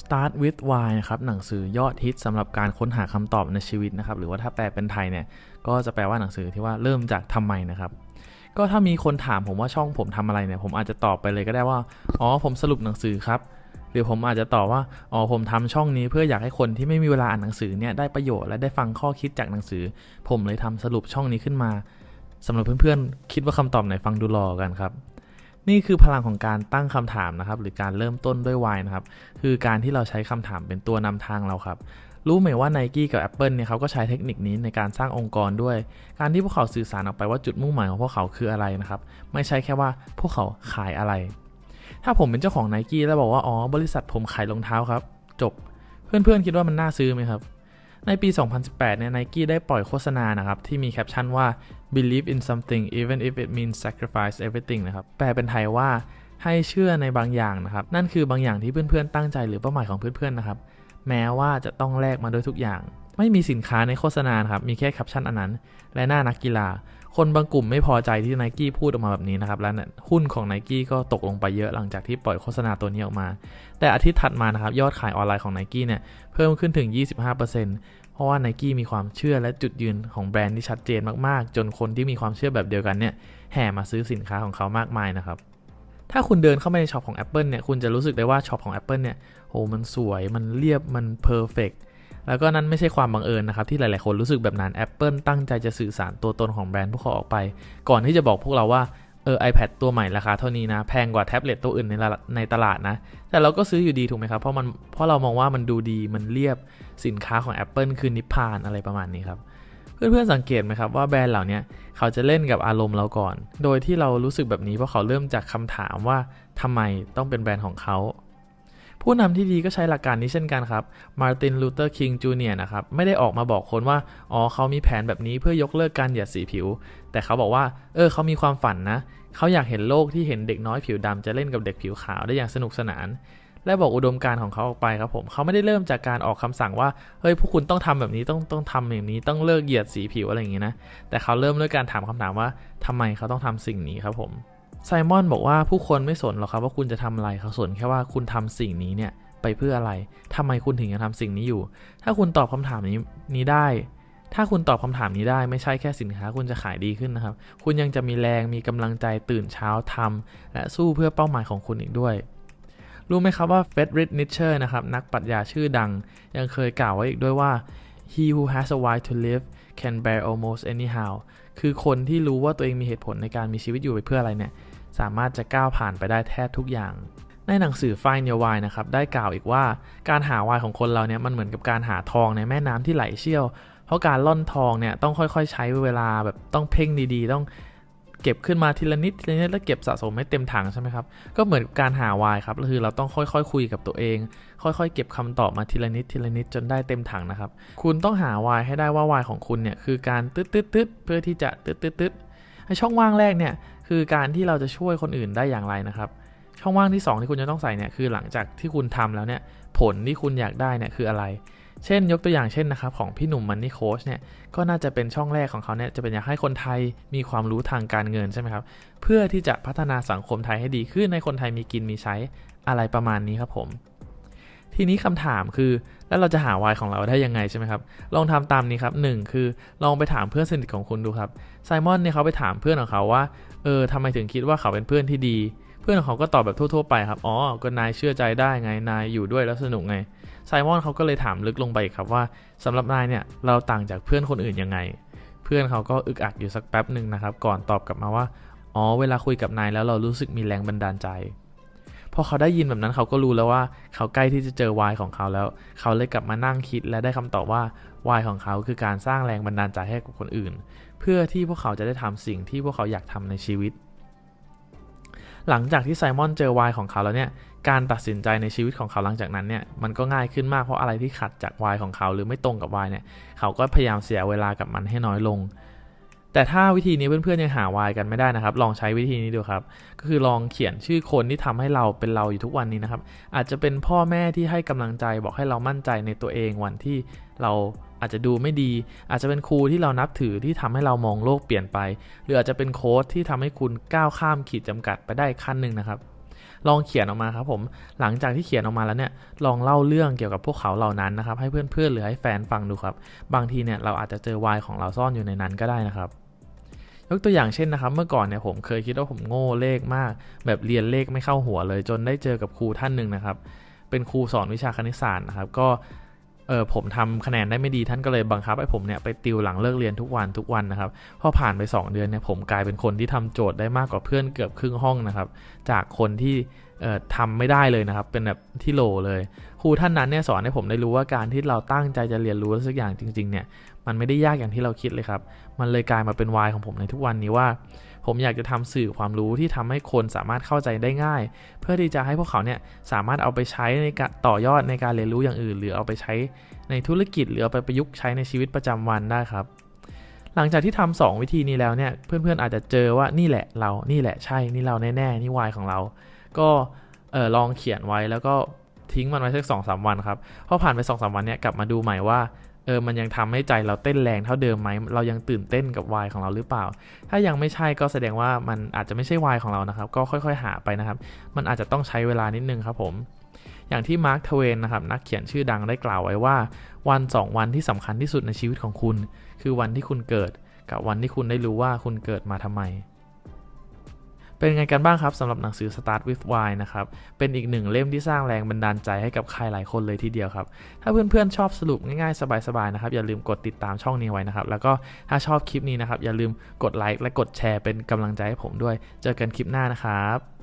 Start with Why นะครับหนังสือยอดฮิตสำหรับการค้นหาคำตอบในชีวิตนะครับ หรือว่าถ้าแปลเป็นไทยเนี่ย ก็จะแปลว่าหนังสือที่ว่าเริ่มจากทำไมนะครับ ก็ถ้ามีคนถามผมว่าช่องผมทำอะไรเนี่ย ผมอาจจะตอบไปเลยก็ได้ว่า อ๋อ ผมสรุปหนังสือครับ หรือผมอาจจะตอบว่า อ๋อ ผมทำช่องนี้เพื่ออยากให้คนที่ไม่มีเวลาอ่านหนังสือเนี่ยได้ประโยชน์และได้ฟังข้อคิดจากหนังสือ ผมเลยทำสรุปช่องนี้ขึ้นมาสำหรับเพื่อนๆ คิดว่าคำตอบไหนฟังดูหล่อกันครับ นี่คือพลังของการตั้งคำถามนะครับ หรือการเริ่มต้นด้วย why นะครับ คือการที่เราใช้คำถามเป็นตัวนำทางเราครับ รู้ไหมว่า n i กี้กับ Apple เนี่ยเขาก็ใช้เทคนิคนี้ในการสร้างองค์กรด้วย การที่พวกเขาสื่อสารออกไปว่าจุดมุ่งหมายของพวกเขาคืออะไรนะครับ ไม่ใช่แค่ว่าพวกเขาขายอะไร ถ้าผมเป็นเจ้าของ n i กี้แล้วบอกว่า อ๋อ บริษัทผมขายรองเท้าครับ จบ เพื่อนๆคิดว่ามันน่าซื้อไหมครับ ในปี 2018 เนี่ยไนกี้ได้ปล่อยโฆษณานะครับ ที่มีแคปชั่นว่า believe in something even if it means sacrifice everything นะครับ แปลเป็นไทยว่าให้เชื่อในบางอย่างนะครับ นั่นคือบางอย่างที่เพื่อนๆตั้งใจหรือเป้าหมายของเพื่อนๆนะครับ แม้ว่าจะต้องแลกมาด้วยทุกอย่าง ไม่มีสินค้าในโฆษณาครับ มีแค่แคปชั่นอันนั้น และหน้านักกีฬา คนบางกลุ่มไม่พอใจที่ไนกี้พูดออกมาแบบนี้นะครับ และหุ้นของไนกี้ก็ตกลงไปเยอะหลังจากที่ปล่อยโฆษณาตัวนี้ออกมา แต่อาทิตย์ถัดมานะครับ ยอดขายออนไลน์ของไนกี้เนี่ย เพิ่มขึ้นถึง 25%เพราะว่าไนกี้มีความเชื่อและจุดยืนของแบรนด์ที่ชัดเจนมากๆ จนคนที่มีความเชื่อแบบเดียวกันเนี่ยแห่มาซื้อสินค้าของเขามากมายนะครับถ้าคุณเดินเข้าไปในช็อปของ Apple เนี่ย คุณจะรู้สึกได้ว่าช็อปของ Apple เนี่ย โห มันสวย มันเรียบ มันเพอร์เฟก แล้วก็นั่นไม่ใช่ความบังเอิญนะครับที่หลายๆคนรู้สึกแบบนั้น Apple ตั้งใจจะสื่อสารตัวตนของแบรนด์พวกเขาออกไป ก่อนที่จะบอกพวกเราว่าเออ iPad ตัวใหม่ราคาเท่านี้นะ แพงกว่าแท็บเล็ตตัวอื่นในในตลาดนะ แต่เราก็ซื้ออยู่ดีถูกไหมครับ เพราะมันเพราะเรามองว่ามันดูดีมันเรียบสินค้าของ Apple คือนิพพานอะไรประมาณนี้ครับ เพื่อนๆสังเกตไหมครับว่าแบรนด์เหล่านี้เขาจะเล่นกับอารมณ์เราก่อน โดยที่เรารู้สึกแบบนี้เพราะเขาเริ่มจากคำถามว่าทำไมต้องเป็นแบรนด์ของเขา ผู้นำที่ดีก็ใช้หลักการนี้เช่นกันครับมาร์ตินลูเทอร์คิงจูเนียร์นะครับไม่ได้ออกมาบอกคนว่าอ๋อเขามีแผนแบบนี้เพื่อยกเลิกการเหยียดสีผิว แต่เขาบอกว่าเออเขามีความฝันนะ เขาอยากเห็นโลกที่เห็นเด็กน้อยผิวดำจะเล่นกับเด็กผิวขาวได้อย่างสนุกสนาน และบอกอุดมการณ์ของเขาออกไปครับผมเขาไม่ได้เริ่มจากการออกคำสั่งว่าเฮ้ยพวกคุณต้องทำแบบนี้ต้องต้องทำอย่างนี้ต้องเลิกเหยียดสีผิวอะไรอย่างนี้นะแต่เขาเริ่มด้วยการถามคำถามว่าทำไมเขาต้องทำสิ่งนี้ครับผม ไซมอนบอกว่าผู้คนไม่สนหรอกครับว่าคุณจะทำอะไรเขาสนแค่ว่าคุณทำสิ่งนี้เนี่ยไปเพื่ออะไรทำไมคุณถึงจะทำสิ่งนี้อยู่ ถ้าคุณตอบคำถามนี้นี้ได้ ถ้าคุณตอบคำถามนี้ได้ไม่ใช่แค่สินค้า คุณจะขายดีขึ้นนะครับ คุณยังจะมีแรงมีกำลังใจตื่นเช้าทำและสู้เพื่อเป้าหมายของคุณอีกด้วย รู้ไหมครับว่าเฟดริดนิชเชอร์นะครับนักปรัชญาชื่อดัง ยังเคยกล่าวไว้อีกด้วยว่า he who has a why to live can bear almost anyhow คือคนที่รู้ว่าตัวเองมีเหตุผลในการมีชีวิตอยู่ไปเพื่ออะไรเนี่ย สามารถจะก้าวผ่านไปได้แทบทุกอย่าง ในหนังสือ Find Your Why นะครับ ได้กล่าวอีกว่าการหาวายของคนเราเนี่ยมันเหมือนกับการหาทองในแม่น้ำที่ไหลเชี่ยว เพราะการล่อนทองเนี่ยต้องค่อยๆ ใช้เวลาแบบต้องเพ่งดีๆ ต้องเก็บขึ้นมาทีละนิดทีละนิดแล้วเก็บสะสมให้เต็มถังใช่ไหมครับ ก็เหมือนการหาวายครับก็คือเราต้องค่อยๆคุยกับตัวเอง ค่อยๆ เก็บคำตอบมาทีละนิดทีละนิดจนได้เต็มถังนะครับ คุณต้องหาวายให้ได้ว่าวายของคุณเนี่ยคือการตึ๊ดตึ๊ดตึ๊ดเพื่อที่จะตึ๊ดตึ๊ดตึ๊ด ช่องว่างแรกเนี่ยคือการที่เราจะช่วยคนอื่นได้อย่างไรนะครับ ช่องว่างที่ 2 ที่คุณจะต้องใส่เนี่ยคือหลังจากที่คุณทำแล้วเนี่ยผลที่คุณอยากได้เนี่ยคืออะไร เช่นยกตัวอย่างเช่นนะครับของพี่หนุ่มมันนี่โค้ชเนี่ยก็น่าจะเป็นช่องแรกของเขาเนี่ยจะเป็นอยากให้คนไทยมีความรู้ทางการเงินใช่ไหมครับเพื่อที่จะพัฒนาสังคมไทยให้ดีขึ้นในคนไทยมีกินมีใช้อะไรประมาณนี้ครับผม ทีนี้คำถามคือแล้วเราจะหาวายของเราได้ยังไงใช่ไหมครับ ลองทำตามนี้ครับหนึ่งคือลองไปถามเพื่อนสนิทของคุณดูครับไซมอนเนี่ยเขาไปถามเพื่อนของเขาว่าเออทำไมถึงคิดว่าเขาเป็นเพื่อนที่ดี เพื่อนของเขาก็ตอบแบบทั่วๆไปครับอ๋อก็นายเชื่อใจได้ไงนายอยู่ด้วยแล้วสนุกไงไซมอนเขาก็เลยถามลึกลงไปอีกครับว่าสำหรับนายเนี่ยเราต่างจากเพื่อนคนอื่นยังไง เพื่อนเขาก็อึกอักอยู่สักแป๊บหนึ่งนะครับก่อนตอบกลับมาว่าอ๋อเวลาคุยกับนายแล้วเรารู้สึกมีแรงบันดาลใจ พอเขาได้ยินแบบนั้นเขาก็รู้แล้วว่าเขาใกล้ที่จะเจอวายของเขาแล้ว เขาเลยกลับมานั่งคิดและได้คำตอบว่าวายของเขาคือการสร้างแรงบันดาลใจให้กับคนอื่น เพื่อที่พวกเขาจะได้ทำสิ่งที่พวกเขาอยากทำในชีวิต หลังจากที่ไซมอนเจอวายของเขาแล้วเนี่ยการตัดสินใจในชีวิตของเขาหลังจากนั้นเนี่ยมันก็ง่ายขึ้นมากเพราะอะไรที่ขัดจากวายของเขาหรือไม่ตรงกับวายเนี่ยเขาก็พยายามเสียเวลากับมันให้น้อยลง แต่ถ้าวิธีนี้เพื่อนๆยังหาวายกันไม่ได้นะครับ ลองใช้วิธีนี้ดูครับ ก็คือลองเขียนชื่อคนที่ทำให้เราเป็นเราอยู่ทุกวันนี้นะครับ อาจจะเป็นพ่อแม่ที่ให้กำลังใจบอกให้เรามั่นใจในตัวเองวันที่เราอาจจะดูไม่ดี อาจจะเป็นครูที่เรานับถือที่ทำให้เรามองโลกเปลี่ยนไป หรืออาจจะเป็นโค้ชที่ทำให้คุณก้าวข้ามขีดจำกัดไปได้ขั้นหนึ่งนะครับ ลองเขียนออกมาครับผม หลังจากที่เขียนออกมาแล้วเนี่ย ลองเล่าเรื่องเกี่ยวกับพวกเขาเหล่านั้นนะครับ ให้เพื่อนๆหรือให้แฟนฟังดูครับ บางทีเนี่ยเราอาจจะเจอวายของเราซ่อนอยู่ในนั้นก็ได้นะครับ ยกตัวอย่างเช่นนะครับ เมื่อก่อนเนี่ยผมเคยคิดว่าผมโง่เลขมาก แบบเรียนเลขไม่เข้าหัวเลย จนได้เจอกับครูท่านหนึ่งนะครับ เป็นครูสอนวิชาคณิตศาสตร์นะครับ ก็ เออผมทำคะแนนได้ไม่ดีท่านก็เลยบังคับให้ผมเนี่ยไปติวหลังเลิกเรียนทุกวันทุกวันนะครับพอผ่านไป 2 เดือนเนี่ยผมกลายเป็นคนที่ทำโจทย์ได้มากกว่าเพื่อนเกือบครึ่งห้องนะครับ จากคนที่เอ่อทำไม่ได้เลยนะครับ เป็นแบบที่โลเลย ครูท่านนั้นเนี่ยสอนให้ผมได้รู้ว่าการที่เราตั้งใจจะเรียนรู้สักอย่างจริง ๆ เนี่ย มันไม่ได้ยากอย่างที่เราคิดเลยครับ มันเลยกลายมาเป็นวายของผมในทุกวันนี้ว่า ผมอยากจะทำสื่อความรู้ที่ทำให้คนสามารถเข้าใจได้ง่าย เพื่อที่จะให้พวกเขาเนี่ยสามารถเอาไปใช้ในการต่อยอดในการเรียนรู้อย่างอื่น หรือเอาไปใช้ในธุรกิจ หรือเอาไปประยุกต์ใช้ในชีวิตประจำวันได้ครับ หลังจากที่ทำสองวิธีนี้แล้วเนี่ยเพื่อนๆอาจจะเจอว่านี่แหละเรา นี่แหละใช่ นี่เราแน่ๆนี่วายของเรา ก็เออลองเขียนไว้แล้วก็ทิ้งมันไว้สักสองสามวันครับ พอผ่านไปสองสามวันเนี่ยกลับมาดูใหม่ว่า เออมันยังทำให้ใจเราเต้นแรงเท่าเดิมไหมเรายังตื่นเต้นกับวายของเราหรือเปล่า ถ้ายังไม่ใช่ก็แสดงว่ามันอาจจะไม่ใช่วายของเรานะครับ ก็ค่อยๆ หาไปนะครับ มันอาจจะต้องใช้เวลานิดนึงครับผมอย่างที่มาร์คทเวนนะครับนักเขียนชื่อดังได้กล่าวไว้ว่า วัน 2 วันที่สำคัญที่สุดในชีวิตของคุณ คือวันที่คุณเกิด กับวันที่คุณได้รู้ว่าคุณเกิดมาทำไม เป็นไงกันบ้างครับสำหรับหนังสือ Start with Why นะครับ เป็นอีกหนึ่งเล่มที่สร้างแรงบันดาลใจให้กับใครหลายคนเลยทีเดียวครับ ถ้าเพื่อนๆชอบสรุปง่ายๆ สบายๆนะครับ อย่าลืมกดติดตามช่องนี้ไว้นะครับ แล้วก็ถ้าชอบคลิปนี้นะครับ อย่าลืมกดไลค์และกดแชร์เป็นกำลังใจให้ผมด้วย เจอกันคลิปหน้านะครับ